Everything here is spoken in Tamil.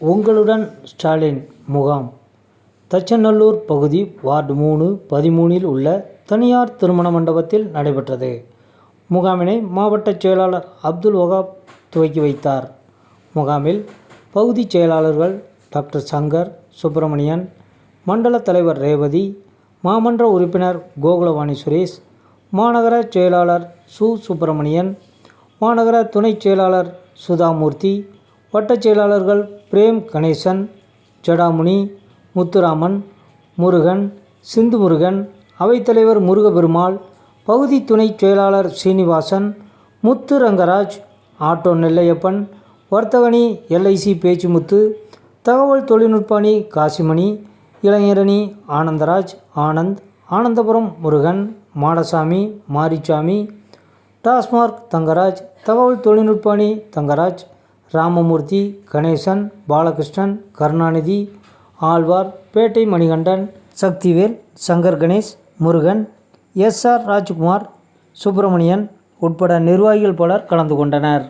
உங்களுடன் ஸ்டாலின் முகாம். தச்சநல்லூர் பகுதி வார்டு மூணு பதிமூணில் உள்ள தனியார் திருமண மண்டபத்தில் நடைபெற்றது. முகாமினை மாவட்ட செயலாளர் அப்துல் வகாப் துவக்கி வைத்தார். முகாமில் பகுதி செயலாளர்கள் டாக்டர் சங்கர் சுப்பிரமணியன் மண்டல தலைவர் ரேவதி மாமன்ற உறுப்பினர் கோகுலவாணி சுரேஷ் மாநகர செயலாளர் சு. சுப்பிரமணியன் மாநகர துணைச் செயலாளர் சுதாமூர்த்தி வட்டச் செயலாளர்கள் பிரேம் கணேசன் ஜடாமுனி முத்துராமன் முருகன் சிந்து முருகன் அவைத்தலைவர் முருகபெருமாள் பகுதி துணைச் செயலாளர் சீனிவாசன் முத்து ரங்கராஜ் ஆட்டோ நெல்லையப்பன் வர்த்தகணி எல்ஐசி பேச்சுமுத்து தகவல் தொழில்நுட்ப அணி காசிமணி இளைஞரணி ஆனந்தராஜ் ஆனந்த் ஆனந்தபுரம் முருகன் மாடசாமி மாரிச்சாமி டாஸ்மார்க் தங்கராஜ் தகவல் தொழில்நுட்ப அணி தங்கராஜ் ராமமூர்த்தி கணேசன் பாலகிருஷ்ணன் கருணாநிதி ஆழ்வார் பேட்டை மணிகண்டன் சக்திவேல் சங்கர் கணேஷ் முருகன் எஸ் ஆர் ராஜ்குமார் சுப்பிரமணியன் உட்பட நிர்வாகிகள் பலர் கலந்து கொண்டனர்.